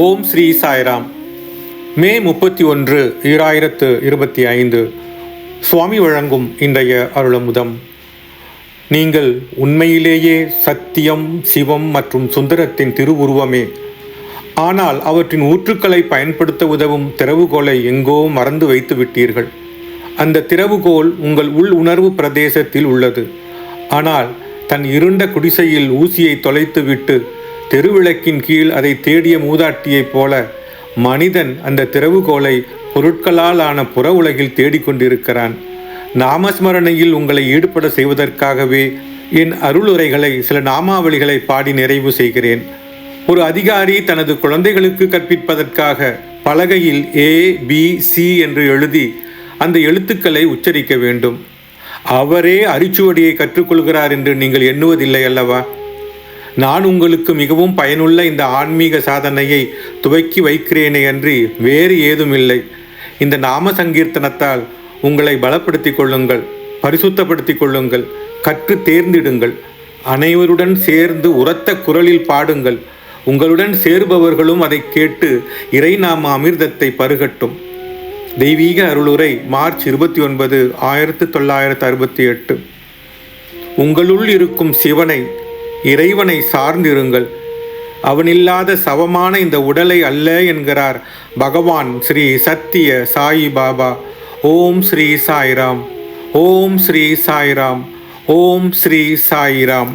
ஓம் ஸ்ரீ சாய்ராம். மே முப்பத்தி ஒன்று ஈராயிரத்து இருபத்தி ஐந்து சுவாமி வழங்கும் இன்றைய அருளமுதம். நீங்கள் உண்மையிலேயே சத்தியம் சிவம் மற்றும் சுந்தரத்தின் திருவுருவமே. ஆனால் அவற்றின் ஊற்றுக்களை பயன்படுத்த உதவும் திறவுகோலை எங்கோ மறந்து வைத்து விட்டீர்கள். அந்த திறவுகோல் உங்கள் உள் உணர்வு பிரதேசத்தில் உள்ளது. ஆனால் தன் இருண்ட குடிசையில் ஊசியை தொலைத்துவிட்டு தெருவிளக்கின் கீழ் அதை தேடிய மூதாட்டியைப் போல மனிதன் அந்த திறவுகோலை பொருட்களால் ஆன புற உலகில் தேடிக்கொண்டிருக்கிறான். நாமஸ்மரணையில் உங்களை ஈடுபட செய்வதற்காகவே என் அருளுரைகளை சில நாமாவளிகளை பாடி நிறைவு செய்கிறேன். ஒரு அதிகாரி தனது குழந்தைகளுக்கு கற்பிப்பதற்காக பலகையில் ஏ பி சி என்று எழுதி அந்த எழுத்துக்களை உச்சரிக்க வேண்டும். அவரே அரிச்சுவடியை கற்றுக்கொள்கிறார் என்று நீங்கள் எண்ணுவதில்லை அல்லவா? நான் உங்களுக்கு மிகவும் பயனுள்ள இந்த ஆன்மீக சாதனையை துவக்கி வைக்கிறேனே அன்றி வேறு ஏதுமில்லை. இந்த நாம சங்கீர்த்தனத்தால் உங்களை பலப்படுத்திக் கொள்ளுங்கள் பரிசுத்தப்படுத்திக் கொள்ளுங்கள் கற்று தேர்ந்திடுங்கள். அனைவருடன் சேர்ந்து உரத்த குரலில் பாடுங்கள். உங்களுடன் சேருபவர்களும் அதை கேட்டு இறை நாம அமிர்தத்தை பருகட்டும். தெய்வீக அருளுரை மார்ச் இருபத்தி ஒன்பது ஆயிரத்து தொள்ளாயிரத்து அறுபத்தி எட்டு. உங்களுள் இருக்கும் சிவனை இறைவனை சார்ந்திருங்கள். அவனில்லாத சவமான இந்த உடலை அல்ல என்கிறார் பகவான் ஸ்ரீ சத்திய சாயி பாபா. ஓம் ஸ்ரீ சாய்ராம். ஓம் ஸ்ரீ சாய்ராம். ஓம் ஸ்ரீ சாய்ராம்.